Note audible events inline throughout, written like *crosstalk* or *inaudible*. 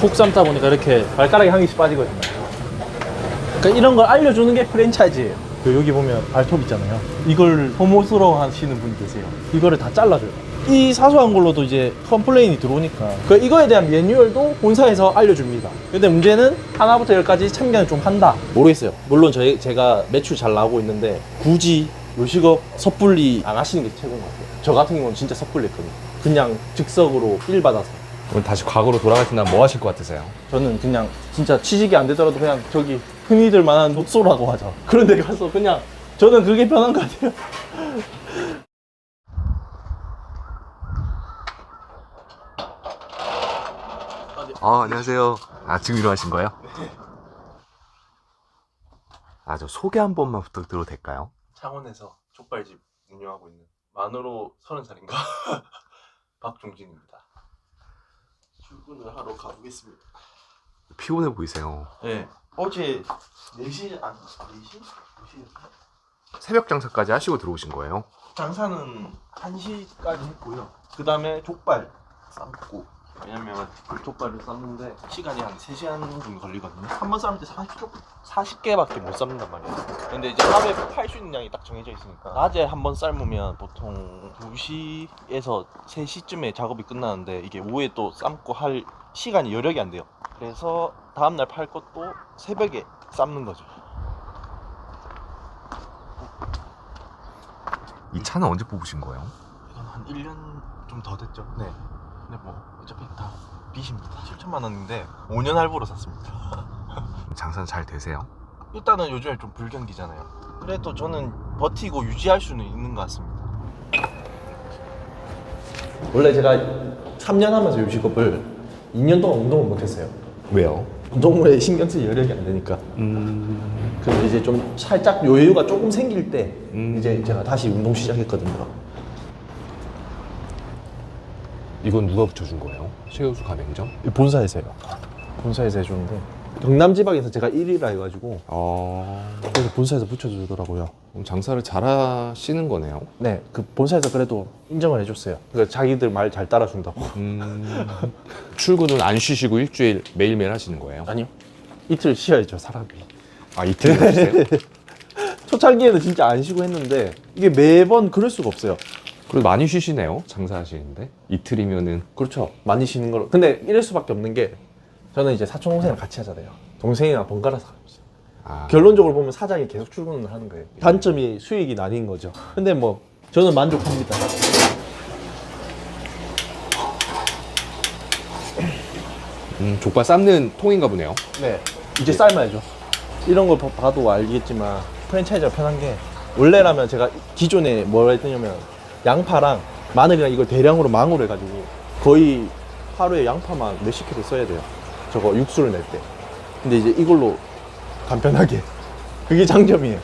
콕 삶다 보니까 이렇게 한 개씩 빠지거든요. 그러니까 이런 걸 알려주는 게 프랜차이즈예요. 그 여기 보면 발톱 있잖아요. 이걸 혐오스러워 하시는 분이 계세요. 이거를 다 잘라줘요. 이 사소한 걸로도 이제 컴플레인이 들어오니까 그 이거에 대한 매뉴얼도 본사에서 알려줍니다. 근데 문제는 하나부터 열까지 참견을 좀 한다. 모르겠어요. 물론 저희 제가 매출 잘 나오고 있는데 굳이 요식업 섣불리 안 하시는 게 최고인 것 같아요. 저 같은 경우는 진짜 섣불리 했거든요. 그냥 즉석으로 일 받아서. 오늘 다시 과거로 돌아가신다면 뭐 하실 것 같으세요? 저는 그냥 진짜 취직이 안 되더라도 그냥 저기 흔히들 말하는 독소라고 하죠. *laughs* 그런 데 가서 그냥 저는 그게 편한 것 같아요. 아, 안녕하세요. 아, 지금 일어나신 거예요? 아, 저 소개 한 번만 부탁드려도 될까요? 창원에서 족발집 운영하고 있는 만으로 서른 살인가 *laughs* 박종진입니다. 출근을 하러 가보겠습니다. 피곤해 보이세요. 네. 어제 4시 안 4시? 2시 새벽 장사까지 하시고 들어오신 거예요? 장사는 1시까지 했고요. 그 다음에 족발 삶고 왜냐면 그 족발을 삶는데 시간이 한 3시간 정도 걸리거든요. 한 번 삶을 때 40쪽 40개밖에 못 삶는단 말이에요. 근데 이제 하루에 팔 수 있는 양이 딱 정해져 있으니까 낮에 한 번 삶으면 보통 2시에서 3시쯤에 작업이 끝나는데 이게 오후에 또 삶고 할 시간이 여력이 안 돼요. 그래서 다음날 팔 것도 새벽에 삶는 거죠. 이 차는 언제 뽑으신 거예요? 이건 한 1년 좀 더 됐죠. 네. 근데 뭐 어차피 다 빚입니다. 7천만 원인데 5년 할부로 샀습니다. *laughs* 장사는 잘 되세요? 일단은 요즘에 좀 불경기잖아요. 그래도 저는 버티고 유지할 수는 있는 것 같습니다. 원래 제가 3년 하면서 요식업을 2년 동안 운동을 못했어요. 왜요? 운동물에 신경 쓸 여력이 안 되니까. 음, 그래서 이제 좀 살짝 여유가 조금 생길 때 음. 이제 제가 다시 운동 시작했거든요. 이건 누가 붙여준 거예요? 최우수 가맹점? 본사에서요. 본사에서 해주는데 경남 지방에서 제가 1위라 해가지고 어, 그래서 본사에서 붙여주더라고요. 그럼 장사를 잘 하시는 거네요? 네, 그 본사에서 그래도 인정을 해줬어요. 그러니까 자기들 말 잘 따라준다고. 음, 출근은 안 쉬시고 일주일 매일매일 하시는 거예요? 아니요. 이틀 쉬어야죠, 사람이. 아, 이틀 하세요? *laughs* 초창기에는 진짜 안 쉬고 했는데 이게 매번 그럴 수가 없어요. 그래도 많이 쉬시네요, 장사하시는데? 이틀이면은. 그렇죠. 많이 쉬는 걸로. 근데 이럴 수밖에 없는 게 저는 이제 사촌 동생이랑 같이 하잖아요. 동생이랑 번갈아서 하고 있어요. 아, 결론적으로 보면 사장이 계속 출근을 하는 거예요. 단점이 수익이 나뉜 거죠. 근데 뭐 저는 만족합니다. 음, 족발 삶는 통인가 보네요. 네. 이제 삶아야죠. 이런 걸 봐- 봐도 알겠지만 프랜차이즈가 편한 게 원래라면 제가 기존에 뭘 했냐면 양파랑 마늘이랑 이걸 대량으로 망으로 해가지고 거의 하루에 양파만 몇십 킬로 써야 돼요. 저거 육수를 낼 때. 근데 이제 이걸로 간편하게. *laughs* 그게 장점이에요.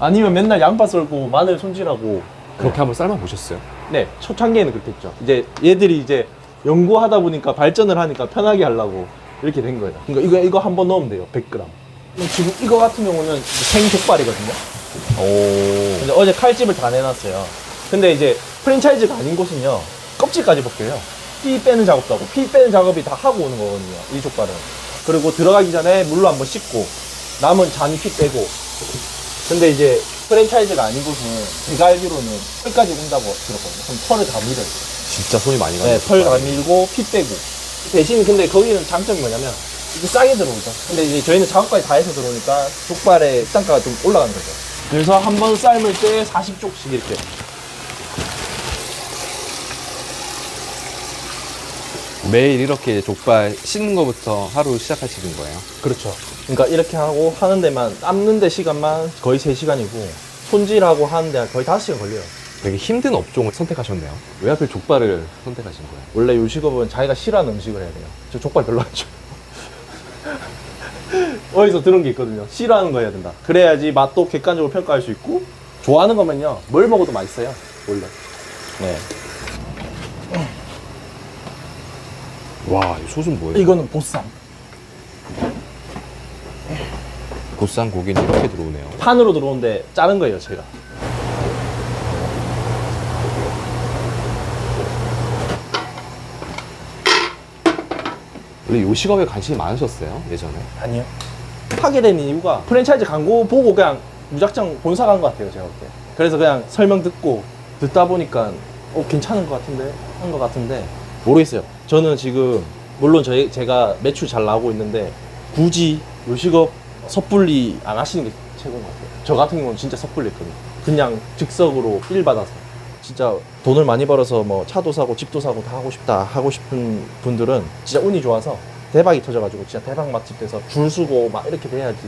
아니면 맨날 양파 썰고 마늘 손질하고 그렇게 한번 삶아 보셨어요? 네, 초창기에는 그렇겠죠. 이제 얘들이 이제 연구하다 보니까 발전을 하니까 편하게 하려고 이렇게 된 거예요. 그러니까 이거 이거 한 번 넣으면 돼요. 100g. 지금 이거 같은 경우는 생 족발이거든요. 오. 근데 어제 칼집을 다 내놨어요. 근데 이제 프랜차이즈가 아닌 곳은요. 껍질까지 벗겨요. 피 빼는 작업도 하고 피 빼는 작업이 다 하고 오는 거거든요. 이 족발은. 그리고 들어가기 전에 물로 한번 씻고 남은 잔 피 빼고. 근데 이제 프랜차이즈가 아닌 곳은 제가 알기로는 털까지 온다고 들었거든요. 그럼 털을 다 밀어요. 진짜 손이 많이 가네요. 네, 털다 밀고 피 빼고. 대신 근데 거기는 장점이 뭐냐면 이게 싸게 들어오죠. 근데 이제 저희는 작업까지 다 해서 들어오니까 족발의 단가가 좀 올라간 거죠. 그래서 한 번 삶을 때 40쪽씩 이렇게. 매일 이렇게 족발 씻는 거부터 하루 시작하시는 거예요? 그렇죠. 그러니까 이렇게 하고 하는 데만 삶는 데 시간만 거의 3시간이고 손질하고 하는 데 거의 5시간 걸려요. 되게 힘든 업종을 선택하셨네요. 왜 하필 족발을 선택하신 거예요? 원래 요식업은 자기가 싫어하는 음식을 해야 돼요. 저 족발 별로 안 좋아해요. *laughs* 어디서 들은 게 있거든요. 싫어하는 거 해야 된다. 그래야지 맛도 객관적으로 평가할 수 있고 좋아하는 거면요. 뭘 먹어도 맛있어요. 원래. 네. 와, 이 소스는 뭐예요? 이거는 보쌈. 보쌈 고기는 이렇게 들어오네요. 판으로 들어오는데 자른 거예요, 제가. 원래 요식업에 관심이 많으셨어요 예전에? 아니요. 하게 된 이유가 프랜차이즈 광고 보고 그냥 무작정 본사 간 것 같아요, 제가 볼 때. 그래서 그냥 설명 듣고 듣다 보니까 어, 괜찮은 것 같은데? 한 것 같은데 모르겠어요. 저는 지금 물론 저희, 제가 매출 잘 나오고 있는데 굳이 요식업 섣불리 안 하시는 게 최고인 것 같아요. 저 같은 경우는 진짜 섣불리 했거든요. 그냥 즉석으로 일 받아서. 진짜 돈을 많이 벌어서 뭐 차도 사고 집도 사고 다 하고 싶다 하고 싶은 분들은 진짜 운이 좋아서 대박이 터져가지고 진짜 대박 맛집 돼서 줄 서고 막 이렇게 돼야지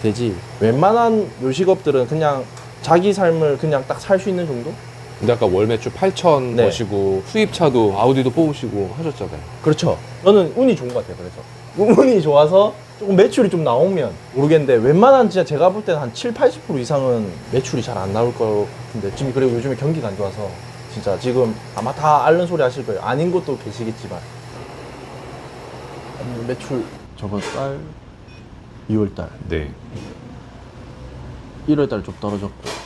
되지 웬만한 요식업들은 그냥 자기 삶을 그냥 딱 살 수 있는 정도? 근데 아까 월 매출 8천 네. 버시고 수입차도 아우디도 뽑으시고 하셨잖아요. 그렇죠. 저는 운이 좋은 것 같아요 그래서. *laughs* 운이 좋아서 조금 매출이 좀 나오면 모르겠는데 웬만한 진짜 제가 볼 때는 한 7, 80% 이상은 매출이 잘 안 나올 것 같은데 지금 그리고 요즘에 경기가 안 좋아서 진짜 지금 아마 다 앓는 소리 하실 거예요. 아닌 것도 계시겠지만. 아니, 매출 저번 달 2월 달. 네. 1월 달 좀 떨어졌고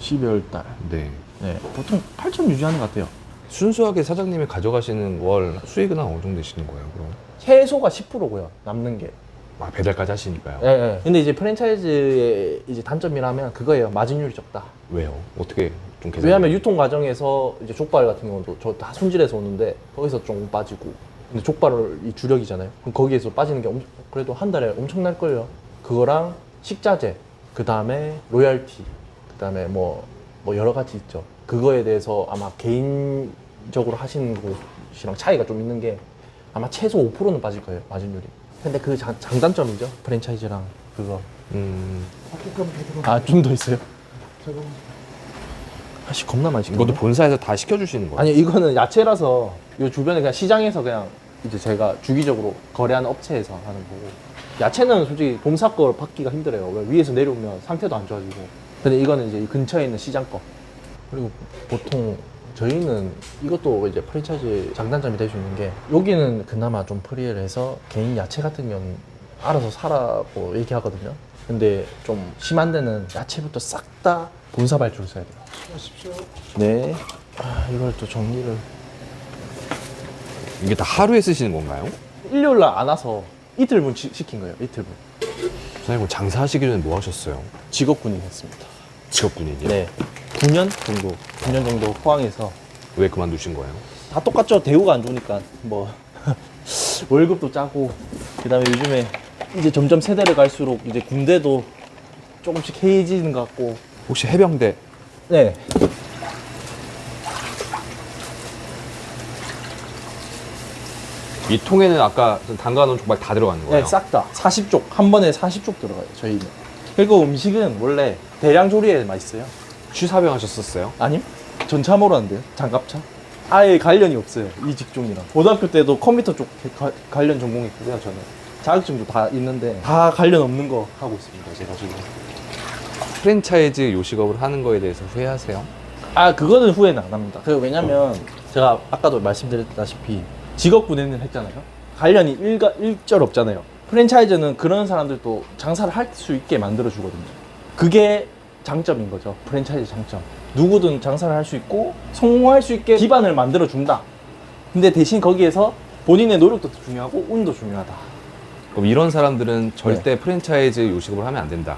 12월 달 네. 네, 보통 8천 유지하는 것 같아요 순수하게 사장님이 가져가시는 월 수익은 어느 정도 되시는 거예요 그럼? 최소가 10%고요 남는 게 아 배달까지 하시니까요 예, 예. 근데 이제 프랜차이즈의 이제 단점이라면 그거예요. 마진율이 적다. 왜요? 어떻게 좀 계산 왜냐하면 유통 과정에서 이제 족발 같은 경우도 저 다 손질해서 오는데 거기서 좀 빠지고. 근데 족발이 주력이잖아요. 그럼 거기에서 빠지는 게 엄, 그래도 한 달에 엄청날 걸요. 그거랑 식자재, 그 다음에 로열티, 그 다음에 뭐, 뭐 여러 가지 있죠. 그거에 대해서 아마 개인적으로 하시는 곳이랑 차이가 좀 있는 게 아마 최소 5%는 빠질 거예요. 마진율이. 근데 그 장, 장단점이죠. 프랜차이즈랑 그거. 음, 아, 좀 더 있어요? 아씨, 겁나 많이 시켰네. 이것도 본사에서 다 시켜주시는 거예요? 아니, 이거는 야채라서 요 주변에 그냥 시장에서 그냥 이제 제가 주기적으로 거래하는 업체에서 하는 거고. 야채는 솔직히 본사 거 받기가 힘들어요. 왜 위에서 내려오면 상태도 안 좋아지고. 근데 이거는 이제 이 근처에 있는 시장 거. 그리고 보통 저희는 이것도 이제 프랜차이즈 장단점이 될 수 있는 게 여기는 그나마 좀 프리를 해서 개인 야채 같은 경우는 알아서 사라고 얘기하거든요. 근데 좀 심한 데는 야채부터 싹 다 본사 발주를 써야 돼요. 네. 아, 이걸 또 정리를. 이게 다 하루에 쓰시는 건가요? 일요일 날 안 와서 이틀분 시, 시킨 거예요. 이틀분. 사장님 장사하시기 전에 뭐 하셨어요? 직업군인 했습니다. 직업군인이요? 네. 9년 정도, 9년 정도 포항에서 왜 그만두신 거예요? 다 똑같죠. 대우가 안 좋으니까 뭐 *laughs* 월급도 짜고 그다음에 요즘에 이제 점점 세대를 갈수록 이제 군대도 조금씩 해이해지는 것 같고 혹시 해병대 네. 이 통에는 아까 담가놓은 족발 다 들어가는 거예요? 네, 싹 다. 40쪽. 한 번에 40쪽 들어가요, 저희는. 그리고 음식은 원래 대량 조리에 맛있어요. 취사병 하셨었어요? 아니요? 전참으로 한대요. 장갑차. 아예 관련이 없어요. 이 직종이랑. 고등학교 때도 컴퓨터 쪽 가- 관련 전공했고요, 저는. 자격증도 다 있는데 다 관련 없는 거 하고 있습니다, 제가 지금. 프랜차이즈 요식업을 하는 거에 대해서 후회하세요? 아 그거는 후회는 안 합니다. 그 왜냐면 제가 아까도 말씀드렸다시피 직업 군인을 했잖아요. 관련이 일가 일절 없잖아요. 프랜차이즈는 그런 사람들도 장사를 할 수 있게 만들어 주거든요. 그게 장점인 거죠. 프랜차이즈 장점. 누구든 장사를 할 수 있고 성공할 수 있게 기반을 만들어 준다. 근데 대신 거기에서 본인의 노력도 중요하고 운도 중요하다. 그럼 이런 사람들은 절대 프랜차이즈 요식업을 하면 안 된다.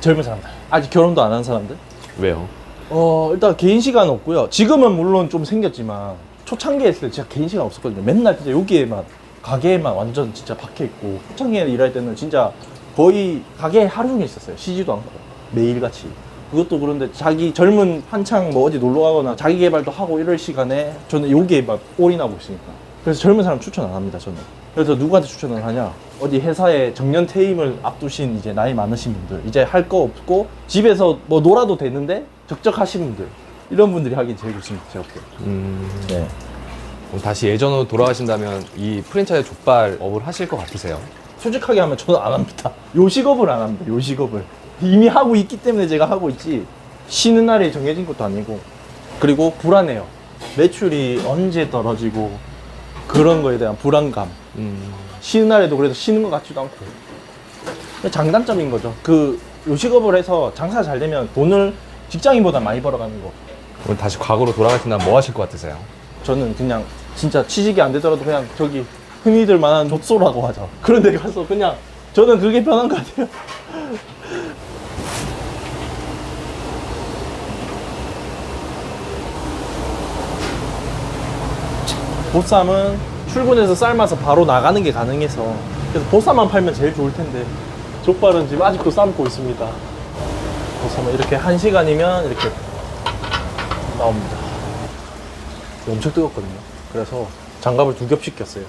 젊은 사람들, 아직 결혼도 안 한 사람들, 왜요? 어, 일단 개인 시간 없고요. 지금은 물론 좀 생겼지만 초창기에 했을 때 진짜 개인 시간 없었거든요. 맨날 진짜 여기에만 가게에만 완전 진짜 박혀 있고 초창기에 일할 때는 진짜 거의 가게에 하루 종일 있었어요. 쉬지도 않고 매일 같이. 그것도 그런데 자기 젊은 한창 뭐 어디 놀러 가거나 자기 개발도 하고 이럴 시간에 저는 여기에 막 올인하고 있으니까. 그래서 젊은 사람 추천 안 합니다, 저는. 그래서 누구한테 추천을 하냐? 어디 회사에 정년 퇴임을 앞두신 이제 나이 많으신 분들, 이제 할 거 없고 집에서 뭐 놀아도 되는데 적적하신 분들, 이런 분들이 하긴 제일 좋습니다, 제가 볼게요. 음, 네. 그럼 다시 예전으로 돌아가신다면 이 프랜차이즈 족발 업을 하실 것 같으세요? 솔직하게 하면 저는 안 합니다. *laughs* 요식업을 안 합니다, 요식업을. 이미 하고 있기 때문에 제가 하고 있지, 쉬는 날이 정해진 것도 아니고, 그리고 불안해요. 매출이 언제 떨어지고, 그런 거에 대한 불안감. 음, 쉬는 날에도 그래도 쉬는 것 같지도 않고 장단점인 거죠 그 요식업을 해서 장사 잘 되면 돈을 직장인보다 많이 벌어가는 거 그럼 다시 과거로 돌아가신다면 뭐 하실 것 같으세요? 저는 그냥 진짜 취직이 안 되더라도 그냥 저기 흔히들 말하는 족소라고 하죠. 그런 데 가서 그냥 저는 그게 편한 것 같아요. *laughs* 보쌈은 출근해서 삶아서 바로 나가는 게 가능해서 그래서 보쌈만 팔면 제일 좋을 텐데 족발은 지금 아직도 삶고 있습니다. 보쌈은 이렇게 한 시간이면 이렇게 나옵니다. 엄청 뜨겁거든요. 그래서 장갑을 두 겹씩 꼈어요.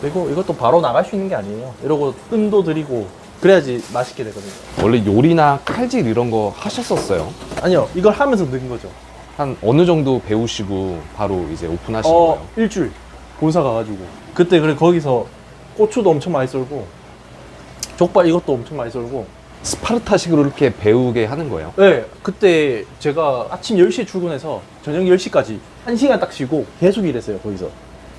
그리고 이것도 바로 나갈 수 있는 게 아니에요. 이러고 뜸도 들이고 그래야지 맛있게 되거든요. 원래 요리나 칼질 이런 거 하셨었어요? 아니요, 이걸 하면서 는 거죠. 한 어느 정도 배우시고 바로 이제 오픈하신 어, 거예요? 일주일 본사 가가지고 그때 그래 거기서 고추도 엄청 많이 썰고 족발 이것도 엄청 많이 썰고 스파르타식으로 이렇게 배우게 하는 거예요? 네, 그때 제가 아침 10시에 출근해서 저녁 10시까지 1시간 딱 쉬고 계속 일했어요, 거기서.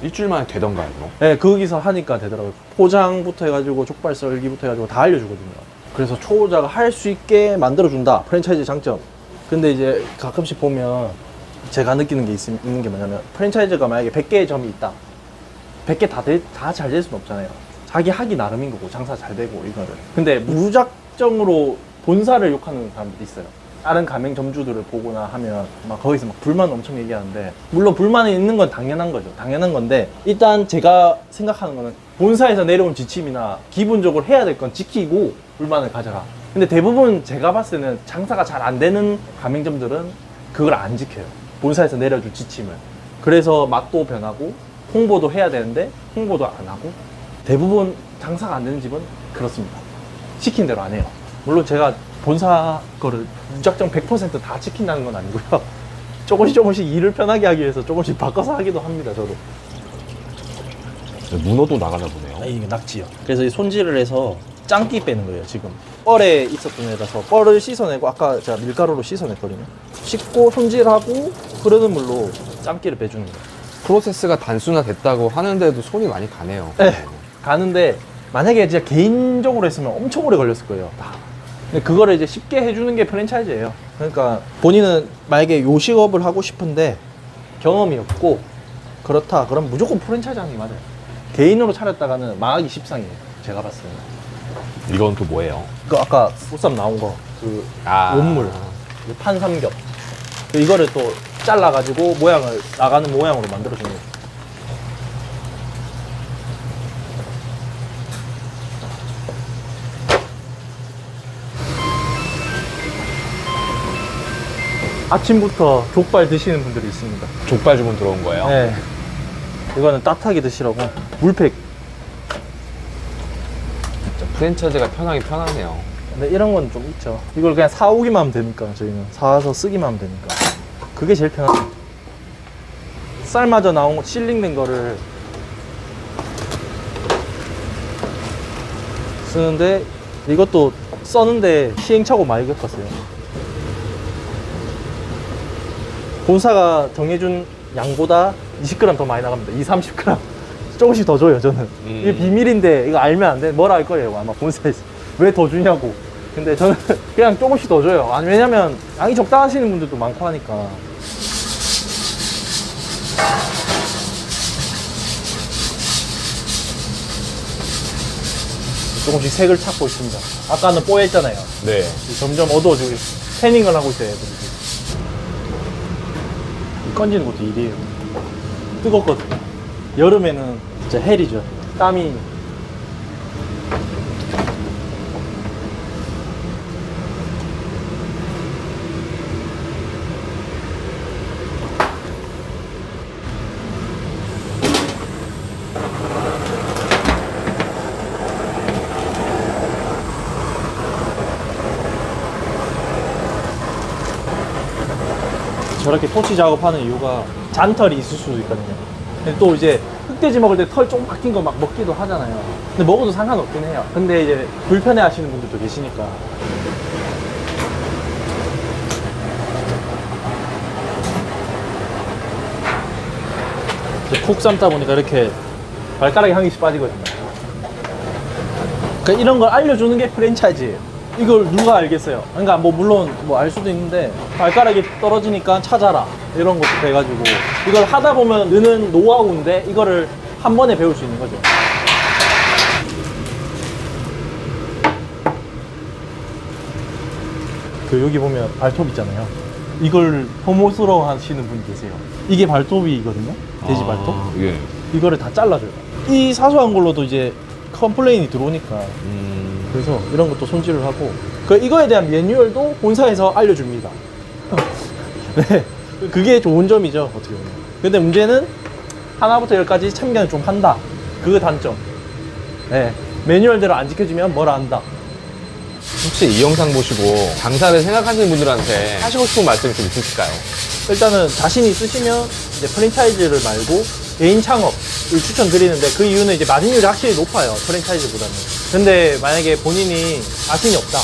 일주일 만에 되던가요? 네, 거기서 하니까 되더라고요. 포장부터 해가지고 족발 썰기부터 해가지고 다 알려주거든요. 그래서 초보자가 할 수 있게 만들어준다. 프랜차이즈 장점. 근데 이제 가끔씩 보면 제가 느끼는 게 있, 있는 게 뭐냐면 프랜차이즈가 만약에 100개의 점이 있다. 100개 다다잘될 수는 없잖아요. 자기 하기 나름인 거고 장사 잘 되고 이거를. 근데 무작 정으로 본사를 욕하는 사람들이 있어요. 다른 가맹 점주들을 보거나 하면 막 거기서 막 불만 엄청 얘기하는데 물론 불만이 있는 건 당연한 거죠. 당연한 건데 일단 제가 생각하는 거는 본사에서 내려온 지침이나 기본적으로 해야 될 건 지키고 불만을 가져라. 근데 대부분 제가 봤을 때는 장사가 잘 안 되는 가맹점들은 그걸 안 지켜요. 본사에서 내려줄 지침을. 그래서 맛도 변하고 홍보도 해야 되는데 홍보도 안 하고 대부분 장사가 안 되는 집은 그렇습니다. 시킨 대로 안 해요. 물론 제가 본사 거를 무작정 100%다 지킨다는 건 아니고요. *laughs* 조금씩 조금씩 일을 편하게 하기 위해서 조금씩 바꿔서 하기도 합니다, 저도. 문어도 나가나 보네요. 아, 이게 낙지요. 그래서 이 손질을 해서 짱기 빼는 거예요, 지금. 뻘에 있었던 애라서 뻘을 씻어내고 아까 제가 밀가루로 씻어냈거든요. 씻고 손질하고 흐르는 물로 짱기를 빼주는 거예요. 프로세스가 단순화됐다고 하는데도 손이 많이 가네요. 네. 가는데 만약에 진짜 개인적으로 했으면 엄청 오래 걸렸을 거예요. 다. 근데 그거를 이제 쉽게 해주는 게 프랜차이즈예요. 그러니까 본인은 만약에 요식업을 하고 싶은데 경험이 없고 그렇다. 그럼 무조건 프랜차이즈 하는 게 맞아요. 개인으로 차렸다가는 망하기 십상이에요. 제가 봤을 때는. 이건 또 뭐예요? 그 아까 보쌈 나온 거, 그 아. 원물, 그 판삼겹. 그 이거를 또 잘라가지고 모양을 나가는 모양으로 만들어주는 거죠. 아침부터 족발 드시는 분들이 있습니다. 족발 주문 들어온 거예요? 네. 이거는 따뜻하게 드시라고 물팩. 진짜 프랜차이즈가 편하긴 편하네요. 근데 이런 건 좀 있죠. 이걸 그냥 사오기만 하면 되니까 저희는 사와서 쓰기만 하면 되니까 그게 제일 편하죠. 쌀마저 나온 거 실링된 거를 쓰는데 이것도 써는데 시행착오 많이 겪었어요. 본사가 정해준 양보다 20g 더 많이 나갑니다. 2, 30g. *laughs* 조금씩 더 줘요, 저는. 음. 이게 비밀인데, 이거 알면 안 돼. 뭐라 할 거예요, 아마 본사에서. *laughs* 왜 더 주냐고. 근데 저는 *laughs* 그냥 조금씩 더 줘요. 아니, 왜냐면 양이 적당하시는 분들도 많고 하니까. 조금씩 색을 찾고 있습니다. 아까는 뽀했잖아요. 네. 점점 어두워지고 태닝을 하고 있어요, 애들이. 건지는 것도 일이에요. 뜨겁거든요. 여름에는 진짜 헬이죠. 땀이. 저렇게 토치 작업하는 이유가 잔털이 있을 수도 있거든요. 근데 또 이제 흑돼지 먹을 때 털 좀 박힌 거 막 먹기도 하잖아요. 근데 먹어도 상관없긴 해요. 근데 이제 불편해 하시는 분들도 계시니까. 푹 삶다 보니까 이렇게 한 개씩 빠지거든요. 그러니까 이런 걸 알려주는 게 프랜차이즈예요. 이걸 누가 알겠어요? 그러니까 뭐 물론 뭐 알 수도 있는데 발가락이 떨어지니까 찾아라 이런 것도 돼가지고 이걸 하다 보면 느는 노하우인데 이거를 한 번에 배울 수 있는 거죠. 그 여기 보면 발톱 있잖아요. 이걸 혐오스러워 하시는 분이 계세요. 이게 발톱이거든요. 돼지 발톱. 아, 예. 이거를 다 잘라줘요. 이 사소한 걸로도 이제 컴플레인이 들어오니까 음, 그래서 이런 것도 손질을 하고 그 이거에 대한 매뉴얼도 본사에서 알려줍니다. *laughs* 네, 그게 좋은 점이죠 어떻게 보면. 근데 문제는 하나부터 열까지 참견을 좀 한다. 그거 단점. 네, 매뉴얼대로 안 지켜주면 뭘 안다. 혹시 이 영상 보시고 장사를 생각하시는 분들한테 하시고 싶은 말씀이 좀 있으실까요? 일단은 자신 있으시면 이제 프랜차이즈를 말고 개인 창업을 추천드리는데 그 이유는 이제 마진율이 확실히 높아요 프랜차이즈보다는. 근데 만약에 본인이 자신이 없다.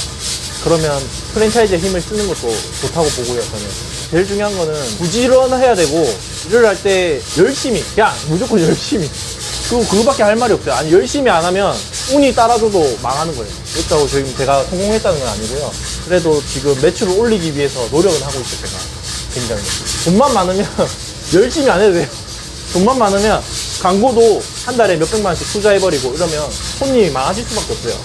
그러면 프랜차이즈의 힘을 쓰는 것도 좋다고 보고요 저는. 제일 중요한 거는 부지런해야 되고 일을 할 때 열심히 그냥 무조건 *laughs* 열심히. 그 그거밖에 할 말이 없어요. 아니 열심히 안 하면 운이 따라줘도 망하는 거예요. 그렇다고 지금 제가 성공했다는 건 아니고요. 그래도 지금 매출을 올리기 위해서 노력은 하고 있어요 제가. 굉장히. 돈만 많으면 *laughs* 열심히 안 해도 돼요 돈만 많으면 광고도 한 달에 몇백만 원씩 투자해버리고 이러면 손님이 많아질 수밖에 없어요.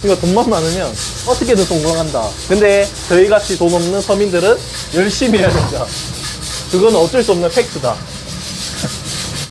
그러니까 돈만 많으면 어떻게든 성공한다. 근데 저희같이 돈 없는 서민들은 열심히 해야 된다. 그건 어쩔 수 없는 팩트다